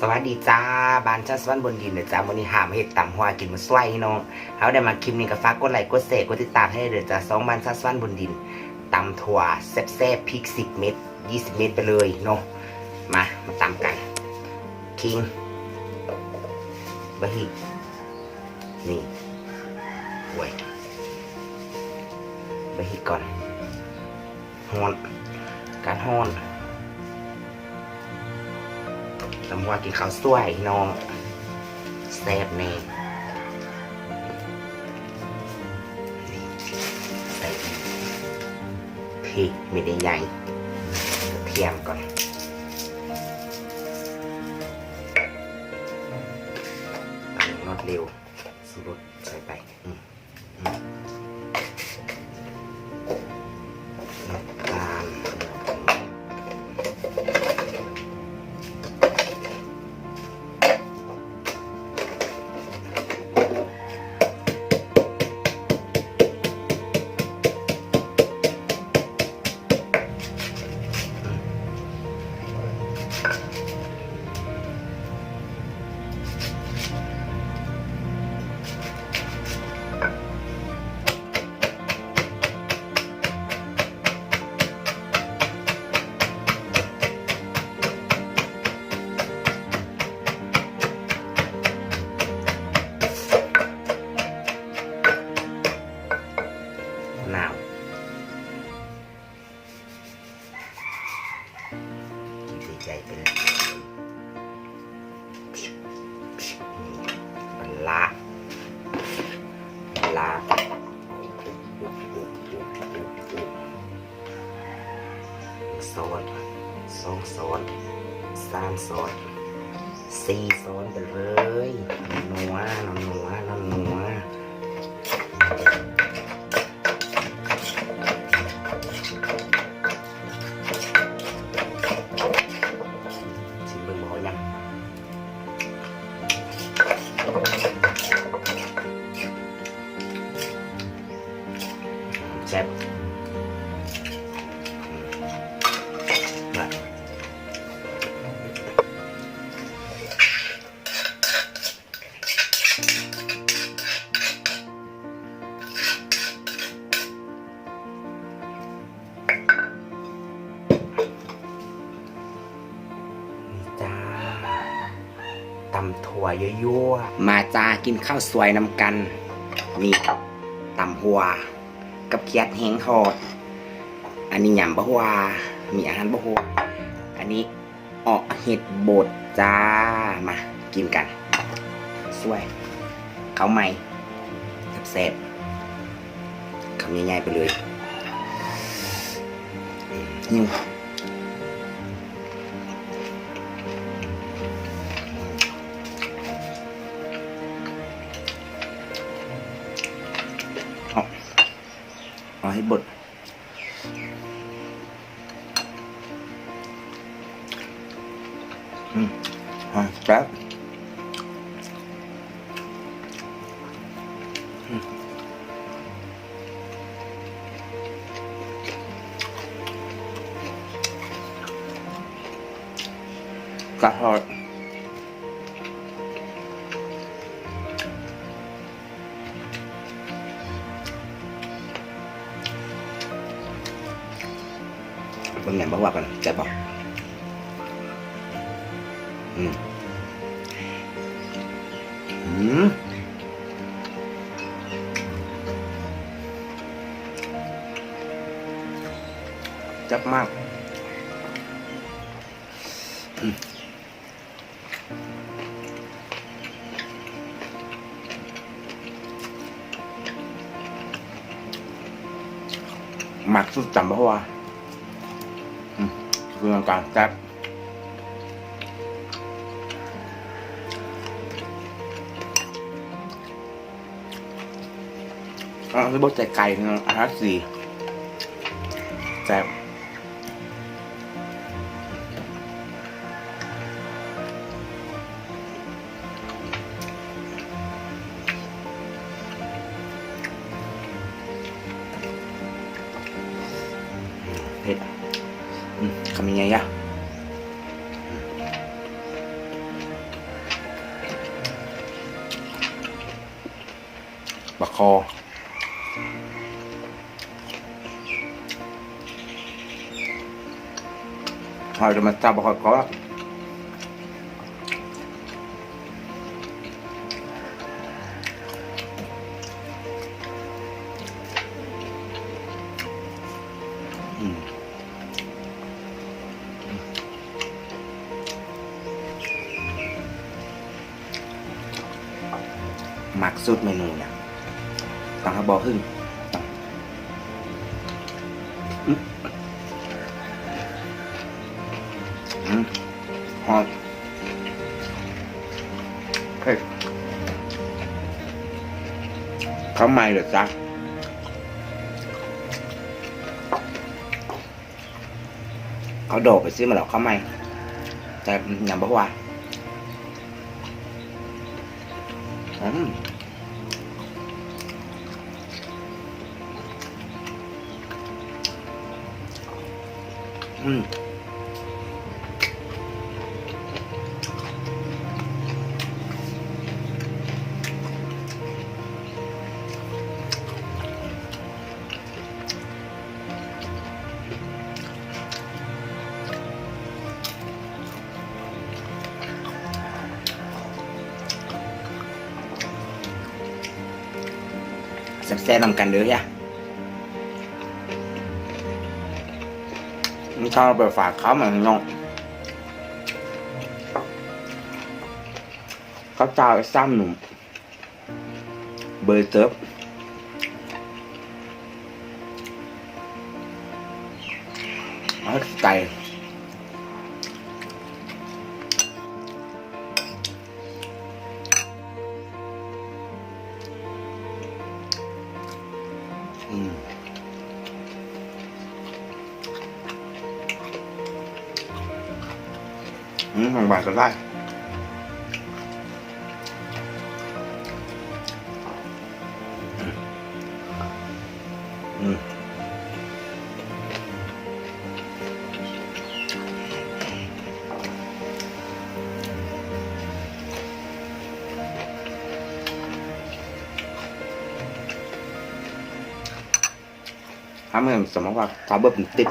สวัสดีจ้าบ้านชาสวรรค์บนดินเด้อจ้าวันนี้หามเห็ดต่ำหัวกินมาสวยน้องเขาได้มาคลิปนี้ก็ฝากกดไลค์กดแชร์กดติดตามให้เด้อจ้าสองบ้านชาสวรรค์บนดินตำถั่วแซ่บๆพริกสิบเม็ดยี่สิบเม็ดไปเลยเนาะมามาตำกันคิงบะฮินี่หวยบะฮิก่อนฮอนการฮอน ตำว่ากินข้าวสวยน้องแซ่บแน่ใส่พริกไม่ได้ใหญ่เทียมก่อนรสเร็วสุด ใจไปเลยปลาร้าปลาร้าซอสสองซอสสามซอสสี่ซอสไปเลยนัวนัวนัว ตำถั่วยั่วๆมาจ้ากินข้าวสวยนำกัน นี่ตำหัว กับเคียดแห้งทอด อันนี้ยำบะหัวามีอาหารบะหัวอันนี้ออกเห็ดบดจ้ามา กินกันสวยเขาใหม่แซ่บๆคำใหญ่ๆไปเลยหิว เอาให้บด พิ่งแหนมบอกว่ากันจะบอกอืมอืมจับมากอืมหมักสุดจำเพราะว่า คือการแซ่บอ่าคือบดใจไก่นะอาหารสี่แซ่บเผ็ด Hmm, kaminya ya. Bako. Kalau ada mata bakal kolak. มักสุดเมนูเนี่ยตังกระบอกหึ่งอืมอืมหอมเฮ้ยข้าวใหม่เหรอจ๊ะเขาโดดไปซื้อมาแล้วข้าวใหม่ แต่ยังบอกว่า อืม อืมแซ่บๆน มันเข้าไปฝากเขาเหมือนน้องเขาเจ้าไอ้ซ้ำหนุ่มเบอร์เติบเอาไก่ อืมบางบาทก็ได้อืมทำให้สมมติว่าทาเบอร์ติด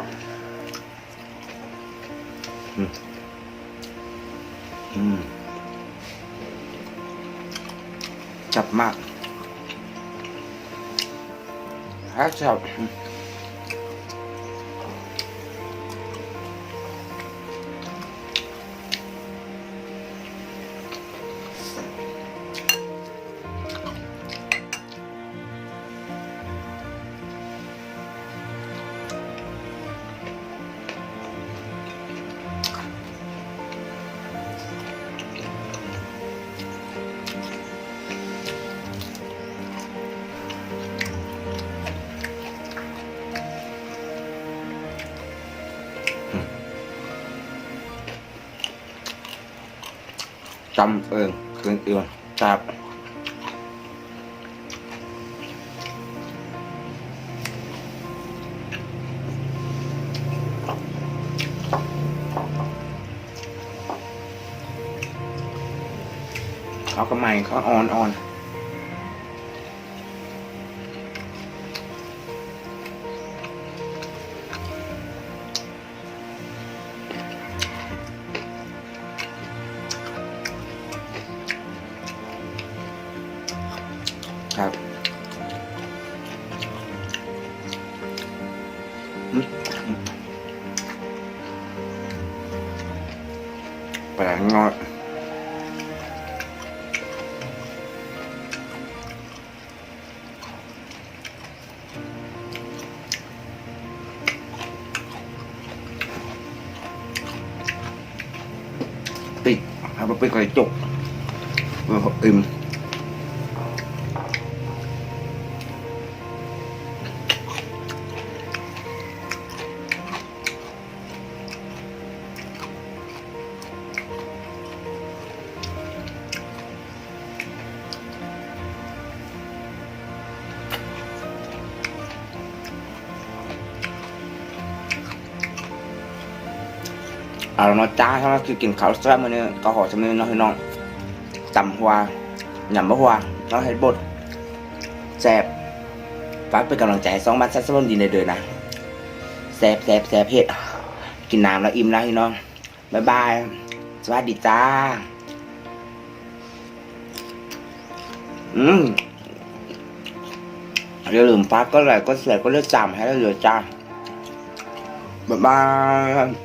มากฮะจับ จำเอิงคืนเอือนจับเขาก็ไม่เขาออนอ่อน แปลงงอดติดเอาไปปิดกลจกเพื่ออิ่ม เอาละเนาะจ้าถ้าเราคือกินข้าวแซ่บมื้อนี้ก็ขอจำเนียนเนาะพี่น้องจำหัวหยำบะหัวเนาะเฮ็ดบดแซ่บฝากเป็นกำลังใจสองบ้านซัสมนดีในเดือนนะแซ่บแซ่บแซ่บเผ็ดกินน้ำแล้วอิ่มแล้วพี่น้องบ๊ายบายสวัสดีจ้า อืมอย่าลืมฝากก็ไลค์ก็แชร์ก็เลือกจำให้แล้วเดี๋ยวจ้าบ๊ายบาย